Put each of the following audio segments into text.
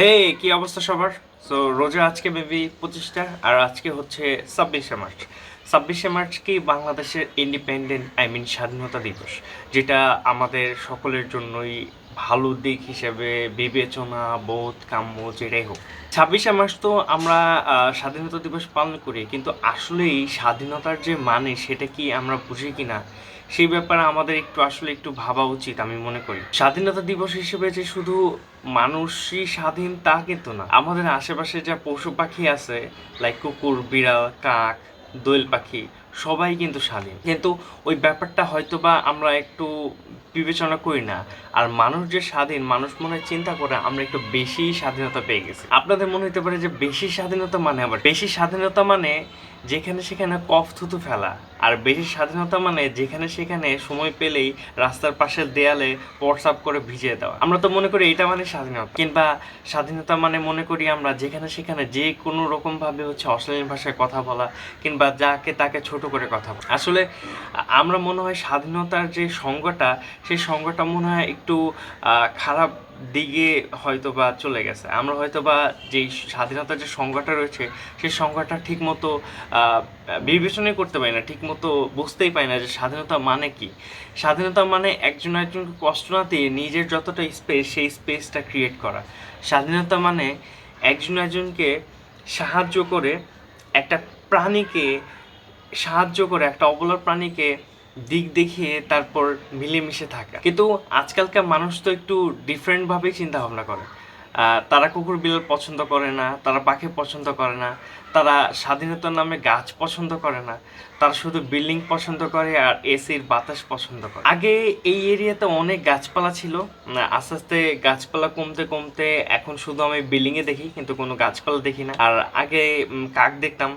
হে কি অবস্থা সবার? সো রোজা আজকে বেবি পঁচিশটা, আর আজকে হচ্ছে ছাব্বিশে মার্চ। ছাব্বিশে মার্চ কি বাংলাদেশের ইন্ডিপেন্ডেন্ট আই মিন স্বাধীনতা দিবস, যেটা আমাদের সকলের জন্যই ভালো দিক হিসেবে বিবেচনা, বোধ, কাম্য, যেটাই হোক। ছাব্বিশে মার্চ তো আমরা স্বাধীনতা দিবস পালন করি, কিন্তু আসলেই স্বাধীনতার যে মানে সেটা কি আমরা বুঝি কিনা, সেই ব্যাপারে আমাদের একটু, আসলে একটু ভাবা উচিত, আমি মনে করি। স্বাধীনতা দিবস হিসেবে যে শুধু মানুষই স্বাধীন তা কিন্তু না। আমাদের আশেপাশে যা পশু পাখি আছে লাইক কুকুর, বিড়াল, কাক, দোয়েল পাখি, সবাই কিন্তু স্বাধীন। কিন্তু ওই ব্যাপারটা হয়তো বা আমরা একটু বিবেচনা করি না। আর মানুষ যে স্বাধীন, মানুষ মনে চিন্তা করে আমরা একটু বেশি স্বাধীনতা পেয়ে গেছি। আপনাদের মনে হতে পারে যে বেশি স্বাধীনতা মানে আবার? বেশি স্বাধীনতা মানে যেখানে সেখানে কফ থুতু ফেলা। আর বেশি স্বাধীনতা মানে যেখানে সেখানে সময় পেলেই রাস্তার পাশের দেয়ালে হোয়াটসঅ্যাপ করে ভিজিয়ে দেওয়া। আমরা তো মনে করি এটা মানে স্বাধীনতা। কিংবা স্বাধীনতা মানে মনে করি আমরা যেখানে সেখানে যে কোনো রকম ভাবে হচ্ছে অশ্লীল ভাষায় কথা বলা, কিংবা যাকে তাকে ছোট করে কথা বলা। আসলে আমরা মনে হয় স্বাধীনতার যে সংজ্ঞাটা সেই সংজ্ঞাটা মনে হয় একটু খারাপ দিকে হয়তো বা চলে গেছে। আমরা হয়তো বা যেই স্বাধীনতার যে সংজ্ঞাটা রয়েছে, সেই সংজ্ঞাটা ঠিক মতো বিবেচনাই করতে পারি না ঠিক মতো বুঝতেই পারি না যে স্বাধীনতা মানে কি। স্বাধীনতা মানে একজন একজনকে কষ্ট না দিয়ে নিজের যতটা স্পেস সেই স্পেসটা ক্রিয়েট করা। স্বাধীনতা মানে একজন একজনকে সাহায্য করে একটা প্রাণীকে, সাহায্য করে একটা অবলার প্রাণীকে দিক দেখিয়ে তারপর মিলেমিশে থাকা। কিন্তু আজকালকার মানুষ তো একটু ডিফারেন্টভাবেই চিন্তা ভাবনা করে। তারা কুকুর বিড়াল পছন্দ করে না, তারা পাখি পছন্দ করে না, তারা স্বাধীনতার নামে গাছ পছন্দ করে না, তারা শুধু বিল্ডিং পছন্দ করে আর এসির বাতাস পছন্দ করে। আগে এই এরিয়াতে অনেক গাছপালা ছিল। আস্তে আস্তে গাছপালা কমতে কমতে এখন শুধু আমি বিল্ডিং এ দেখি, কিন্তু কোনো গাছপালা দেখি না। আর আগে কাক দেখতাম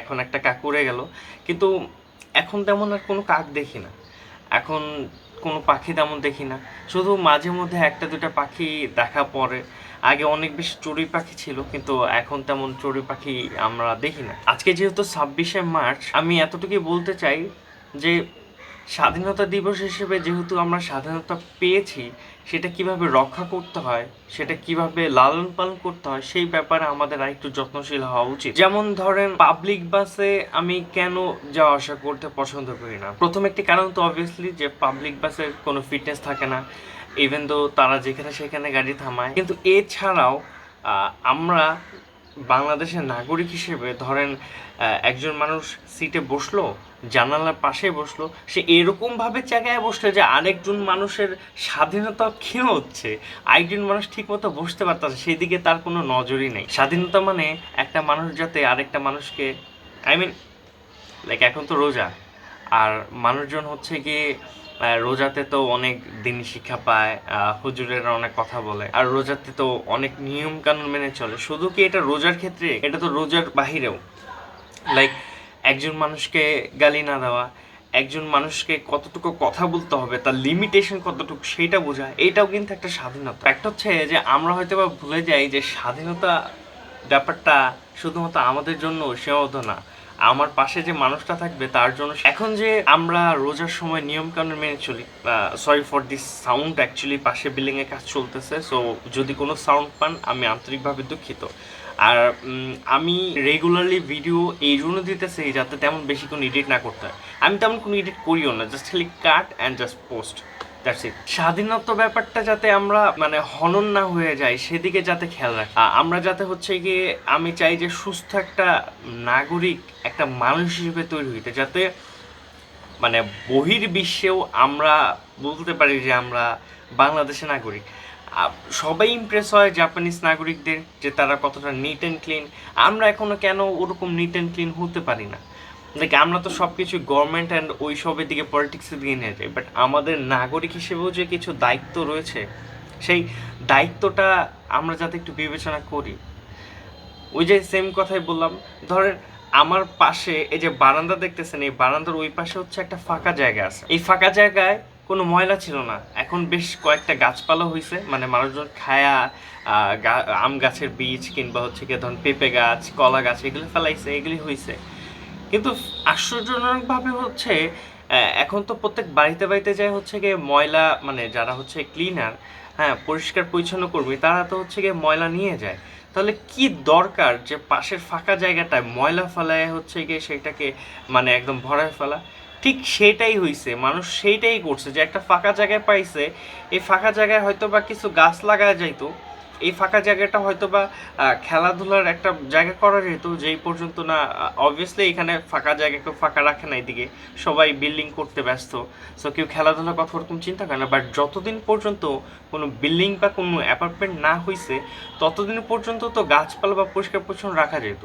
এখন একটা কাক উড়ে গেল। কিন্তু এখন তেমন আর কোনো কাক দেখি না। এখন কোনো পাখি তেমন দেখি না। শুধু মাঝে মধ্যে একটা দুটা পাখি দেখা পড়ে। আগে অনেক বেশি চড়ুই পাখি ছিল, কিন্তু এখন তেমন চড়ুই পাখি আমরা দেখি না। আজকে যেহেতু ছাব্বিশে মার্চ, আমি এতটুকুই বলতে চাই যে স্বাধীনতা দিবস হিসেবে যেহেতু আমরা স্বাধীনতা পেয়েছি, সেটা কীভাবে রক্ষা করতে হয়, সেটা কীভাবে লালন পালন করতে হয়, সেই ব্যাপারে আমাদের আরেকটু যত্নশীল হওয়া উচিত। যেমন ধরেন পাবলিক বাসে আমি কেন যাওয়া আসা করতে পছন্দ করি না? প্রথম একটি কারণ তো অবভিয়াসলি যে পাবলিক বাসের কোনো ফিটনেস থাকে না ইভেন তো তারা যেখানে সেখানে গাড়ি থামায়। কিন্তু এছাড়াও আমরা বাংলাদেশের নাগরিক হিসেবে ধরেন একজন মানুষ সিটে বসল, জানালার পাশে বসল, সে এরকম ভাবে জায়গায় বসল যে আরেকজন মানুষের স্বাধীনতা ক্ষীণ হচ্ছে। আরেকজন মানুষ ঠিক মতো বসতে পারতেছে সেদিকে তার কোনো নজরই নেই। স্বাধীনতা মানে একটা মানুষ যাতে আরেকটা মানুষকে আই মিন লাইক এখন তো রোজা, আর মানুষজন হচ্ছে গিয়ে রোজাতে তো অনেক দিন শিক্ষা পায় হুজুরেরা অনেক কথা বলে। আর রোজাতে তো অনেক নিয়ম কানুন মেনে চলে। শুধু কি এটা রোজার ক্ষেত্রে? এটা তো রোজার বাহিরেও। লাইক একজন মানুষকে গালি না দেওয়া, একজন মানুষকে কতটুকু কথা বলতে হবে, তার লিমিটেশন কতটুকু সেটা বোঝা, এটাও কিন্তু একটা স্বাধীনতা। একটা হচ্ছে যে, আমরা হয়তো বা ভুলে যাই যে, স্বাধীনতা ব্যাপারটা শুধুমাত্র আমাদের জন্য সীমাবদ্ধ না। আমার পাশে যে মানুষটা থাকবে, তার জন্য এখন যে আমরা রোজার সময় নিয়ম কানুন মেনে চলি sorry for this sound actually পাশে বিল্ডিংয়ে কাজ চলতেছে সো যদি কোনো সাউন্ড পান, আমি আন্তরিকভাবে দুঃখিত। আর আমি রেগুলারলি ভিডিও এই জন্য দিতেছি যাতে তেমন বেশি কোনো এডিট না করতে হয়। আমি তেমন কোনো এডিট করিও না জাস্ট খালি cut and just post that's it স্বাধীনতা ব্যাপারটা যাতে আমরা মানে হনন না হয়ে যায় সেদিকে যাতে খেয়াল রাখি। আমরা যাতে হচ্ছে গিয়ে, আমি চাই যে সুস্থ একটা নাগরিক, একটা মানুষ হিসেবে তৈরি হইতে, যাতে মানে বহির বিশ্বেও আমরা বলতে পারি যে আমরা বাংলাদেশের নাগরিক। সবাই ইমপ্রেস হয় জাপানিজ নাগরিকদের, যে তারা কতটা নিট অ্যান্ড ক্লিন আমরা এখনও কেন ওরকম নিট অ্যান্ড ক্লিন হতে পারি না? দেখ আমরা তো সব কিছু গভর্নমেন্ট অ্যান্ড ওই সবের দিকে পলিটিক্সের দিকে নিয়ে যাই বাট আমাদের নাগরিক হিসেবেও যে কিছু দায়িত্ব রয়েছে, সেই দায়িত্বটা আমরা যাতে একটু বিবেচনা করি। ওই যে সেম কথাই বললাম, ধরেন আমার পাশে এই যে বারান্দা দেখতেছেন, এই বারান্দার ওই পাশে হচ্ছে একটা ফাঁকা জায়গা আছে। এই ফাঁকা জায়গায় কোনো ময়লা ছিল না। এখন বেশ কয়েকটা গাছপালা হয়েছে মানে মানুষজন খায়া আম গাছের বীজ কিংবা হচ্ছে কি ধরুন পেঁপে গাছ, কলা গাছ, এগুলো ফেলাইছে, এগুলি হয়েছে কিন্তু আশ্চর্যজনকভাবে হচ্ছে এখন তো প্রত্যেক বাড়িতে বাড়িতে যায় হচ্ছে গিয়ে ময়লা মানে যারা হচ্ছে ক্লিনার হ্যাঁ পরিষ্কার পরিচ্ছন্ন কর্মী, তারা তো হচ্ছে গিয়ে ময়লা নিয়ে যায়। তাহলে কি দরকার যে পাশের ফাঁকা জায়গাটায় ময়লা ফেলায় হচ্ছে গিয়ে সেটাকে মানে একদম ভরায় ফেলা? ঠিক সেটাই হইছে, মানুষ সেইটাই করছে যে একটা ফাঁকা জায়গায় পাইছে, এই ফাঁকা জায়গায় হয়তো বা কিছু গাছ লাগায় যাইতো এই ফাঁকা জায়গাটা হয়তো বা খেলাধুলার একটা জায়গা করা যেত যেই পর্যন্ত না অবভিয়াসলি এখানে ফাঁকা জায়গা কেউ ফাঁকা রাখে না এদিকে। সবাই বিল্ডিং করতে ব্যস্ত। সো কেউ খেলাধুলার কথা ওরকম চিন্তা করে না বাট যতদিন পর্যন্ত কোনো বিল্ডিং বা কোনো অ্যাপার্টমেন্ট না হয়েছে ততদিন পর্যন্ত তো গাছপালা বা পরিষ্কার পরিচ্ছন্ন রাখা যেত।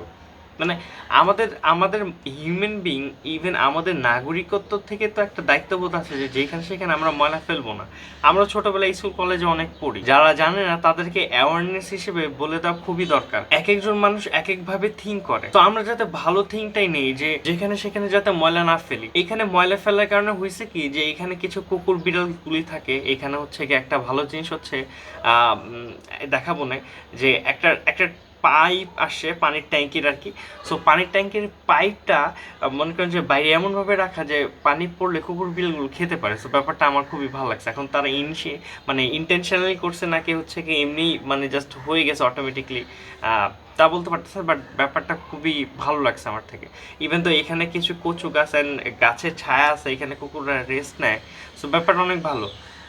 মানে আমাদের আমাদের হিউম্যান বিং ইভেন আমাদের নাগরিকত্ব থেকে তো একটা দায়িত্ববোধ আছে যে যেখানে সেখানে আমরা ময়লা ফেলব না। আমরা ছোটবেলায় স্কুল কলেজে অনেক পড়ি। যারা জানে না, তাদেরকে অ্যাওয়ারনেস হিসেবে বলে দেওয়া খুবই দরকার। এক একজন মানুষ এক এক ভাবে থিঙ্ক করে। তো আমরা যাতে ভালো থিঙ্কটাই নেই যে যেখানে সেখানে যাতে ময়লা না ফেলি। এখানে ময়লা ফেলার কারণে হয়েছে কি যে এখানে কিছু কুকুর, বিড়াল গুলি থাকে। এখানে হচ্ছে কি একটা ভালো জিনিস হচ্ছে দেখাবো না যে একটা একটা পাইপ আসে পানির ট্যাঙ্কির আর কি। সো পানির ট্যাঙ্কির পাইপটা মনে করেন যে বাইরে এমনভাবে রাখা যে পানি পড়লে কুকুর বিলগুলো খেতে পারে। সো ব্যাপারটা আমার খুবই ভালো লাগছে। এখন তারা ইনসে মানে ইন্টেনশনালি করছে নাকি হচ্ছে কি এমনি মানে জাস্ট হয়ে গেছে অটোমেটিকলি তা বলতে পারতেছে বাট ব্যাপারটা খুবই ভালো লাগছে আমার থেকে। ইভেন তো এখানে কিছু কচু গাছ অ্যান্ড গাছের ছায়া আছে, এখানে কুকুররা রেস্ট নেয়। সো ব্যাপারটা অনেক ভালো।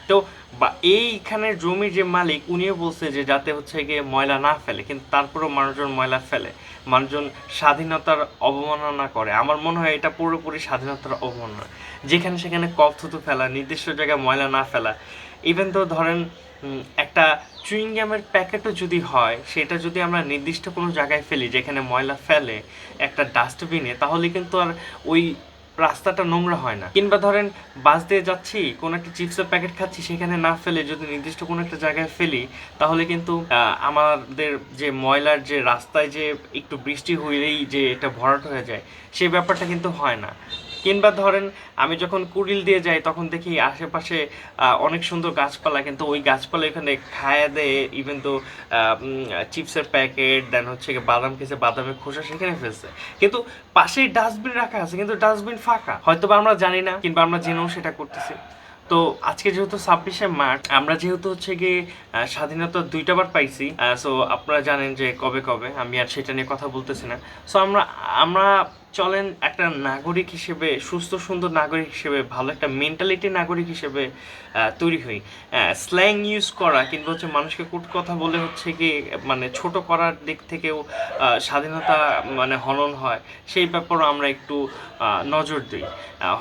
তো বা এইখানের জমির যে মালিক, উনিও বলছে যে যাতে হচ্ছে গিয়ে ময়লা না ফেলে, কিন্তু তারপরেও মানুষজন ময়লা ফেলে। মানুষজন স্বাধীনতার অবমাননা করে। আমার মনে হয় এটা পুরোপুরি স্বাধীনতার অবমাননা। যেখানে সেখানে কফ, থুতু ফেলা, নির্দিষ্ট জায়গায় ময়লা না ফেলা। ইভেন তো ধরেন একটা চুইংগামের প্যাকেটও যদি হয়, সেটা যদি আমরা নির্দিষ্ট কোনো জায়গায় ফেলি, যেখানে ময়লা ফেলে, একটা ডাস্টবিনে তাহলে কিন্তু আর ওই রাস্তাটা নোংরা হয় না। কিংবা ধরেন বাস দিয়ে যাচ্ছি, কোনো একটা চিপসের প্যাকেট খাচ্ছি, সেখানে না ফেলে যদি নির্দিষ্ট কোনো একটা জায়গায় ফেলি, তাহলে কিন্তু আমাদের যে ময়লার যে রাস্তায় যে একটু বৃষ্টি হইলেই যে এটা ভরাট হয়ে যায় সেই ব্যাপারটা কিন্তু হয় না। কিংবা ধরেন আমি যখন কুড়িল দিয়ে যাই, তখন দেখি আশেপাশে অনেক সুন্দর গাছপালা, কিন্তু ওই গাছপালা এখানে খায়া দেয় ইভেন তো চিপসের প্যাকেট দেন হচ্ছে বাদাম খেয়েছে, বাদামের খোসা সেখানে ফেলছে। কিন্তু পাশেই ডাস্টবিন রাখা আছে, কিন্তু ডাস্টবিন ফাঁকা। হয়তো বা আমরা জানি না, কিংবা আমরা জেনেও সেটা করতেছি। তো আজকে যেহেতু ছাব্বিশে মার্চ, আমরা যেহেতু হচ্ছে গিয়ে স্বাধীনতা দুইটা বার পাইছি সো আপনারা জানেন যে কবে কবে, আমি আর সেটা নিয়ে কথা বলতেছি না। সো আমরা আমরা চলেন একটা নাগরিক হিসেবে, সুস্থ, সুন্দর নাগরিক হিসেবে, ভালো একটা মেন্টালিটি নাগরিক হিসেবে তৈরি হই। স্ল্যাং ইউজ করা কিংবা হচ্ছে মানুষকে কুট কথা বলে হচ্ছে কি মানে ছোট করার দিক থেকেও স্বাধীনতা মানে হনন হয়, সেই ব্যাপারও আমরা একটু নজর দিই।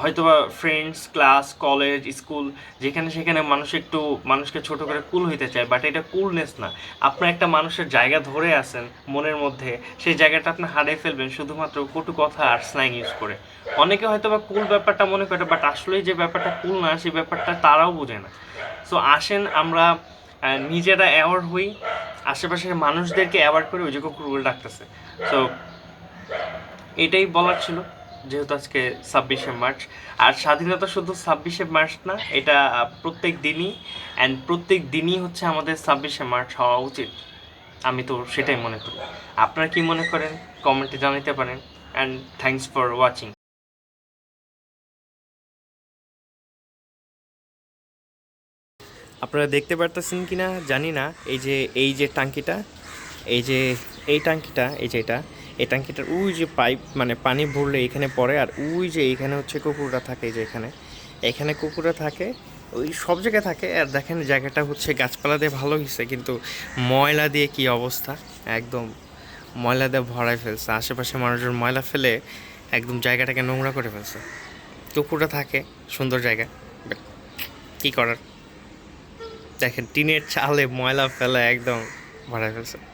হয়তোবা ফ্রেন্ডস ক্লাস কলেজ স্কুল যেখানে সেখানে মানুষ একটু, মানুষকে ছোট করে কুল হইতে চায় বাট এটা কুলনেস না। আপনার একটা মানুষের জায়গা ধরে আছেন, মনের মধ্যে, সেই জায়গাটা আপনি হারিয়ে ফেলবেন, শুধুমাত্র কটু কথা আর স্ল্যাং ইউজ করে। অনেকে হয়তো বা কুল ব্যাপারটা মনে করে বাট আসলে যে ব্যাপারটা কুল না সেই ব্যাপারটা তারাও বোঝে না। সো আসেন আমরা নিজেরা অ্যাওয়ার্ড হই, আশেপাশের মানুষদেরকে অ্যাওয়ার্ড করে ওই যে কুকুরগুলো ডাকতেছে। সো এটাই বলার ছিল, যেহেতু আজকে ছাব্বিশে মার্চ। আর স্বাধীনতা শুধু ছাব্বিশে মার্চ না, এটা প্রত্যেক দিনই অ্যান্ড প্রত্যেক দিনই হচ্ছে আমাদের ছাব্বিশে মার্চ হওয়া উচিত। আমি তো সেটাই মনে করি। আপনারা কি মনে করেন? কমেন্টে জানাতে পারেন। অ্যান্ড থ্যাংকস ফর ওয়াচিং আপনারা দেখতে পারতেছেন কি না জানি না। এই যে এই যে টাঙ্কিটা, এই যে, এই টাঙ্কিটা, এই যে এটা, এই টাঙ্কিটার ওই যে পাইপ মানে পানি ভরলে এখানে পড়ে আর ওই যে এখানে হচ্ছে কুকুরটা থাকে এই যে এখানে। এখানে কুকুররা থাকে, ওই সব জায়গায় থাকে আর দেখেন জায়গাটা হচ্ছে গাছপালা দিয়ে ভালো হয়েছে কিন্তু ময়লা দিয়ে কি অবস্থা? একদম ময়লা দিয়ে ভরাই ফেলছে। আশেপাশে মানুষজন ময়লা ফেলে একদম জায়গাটাকে নোংরা করে ফেলছে। কুকুরটা থাকে, সুন্দর জায়গা। কী করার? দেখেন, টিনের চালে ময়লা ফেলে একদম ভরাই ফেলছে।